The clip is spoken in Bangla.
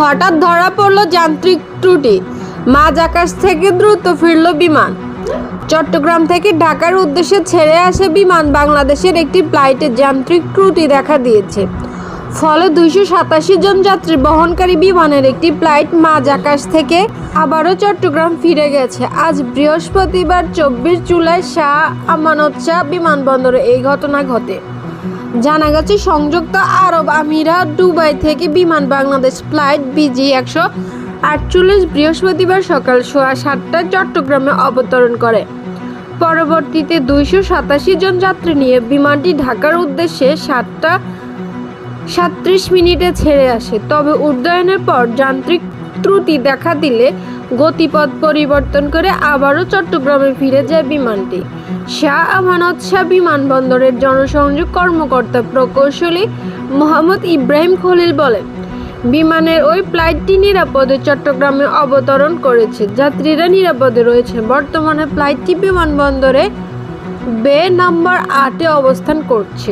হঠাৎ ধরা পড়ল যান্ত্রিক ত্রুটি। মাঝ আকাশ থেকে দ্রুত ফিরল বিমান। চট্টগ্রাম থেকে ঢাকার উদ্দেশ্যে ছেড়ে আসে বিমান বাংলাদেশের একটি ফ্লাইটে যান্ত্রিক ত্রুটি দেখা দিয়েছে। ফলে দুইশো সাতাশি জন যাত্রী বহনকারী বিমানের একটি ফ্লাইট মাঝ আকাশ থেকে আবারও চট্টগ্রাম ফিরে গেছে। আজ বৃহস্পতিবার চব্বিশ জুলাই শাহ আমানত শাহ বিমানবন্দরে এই ঘটনা ঘটে। জানা গেছে, সংযুক্ত আরব আমিরাত দুবাই থেকে বিমান বাংলাদেশ ফ্লাইট বিজি একশো আটচল্লিশ বৃহস্পতিবার সকাল সোয়া সাতটায় চট্টগ্রামে অবতরণ করে। পরবর্তীতে দুইশো সাতাশি জন যাত্রী নিয়ে বিমানটি ঢাকার উদ্দেশ্যে সাতটা সাতত্রিশ মিনিটে ছেড়ে আসে। তবে উড্ডয়নের পর যান্ত্রিক ত্রুটি দেখা দিলে গতিপথ পরিবর্তন করে আবারও চট্টগ্রামে ফিরে যায় বিমানটি। শাহ আমানত শাহ বিমানবন্দরের জনসংযোগ কর্মকর্তা প্রকৌশলী মোহাম্মদ ইব্রাহিম খলিল বলেন, বিমানের ওই ফ্লাইটটি নিরাপদে চট্টগ্রামে অবতরণ করেছে। যাত্রীরা নিরাপদে রয়েছে। বর্তমানে ফ্লাইটটি বিমানবন্দরে বে নাম্বার আটে অবস্থান করছে।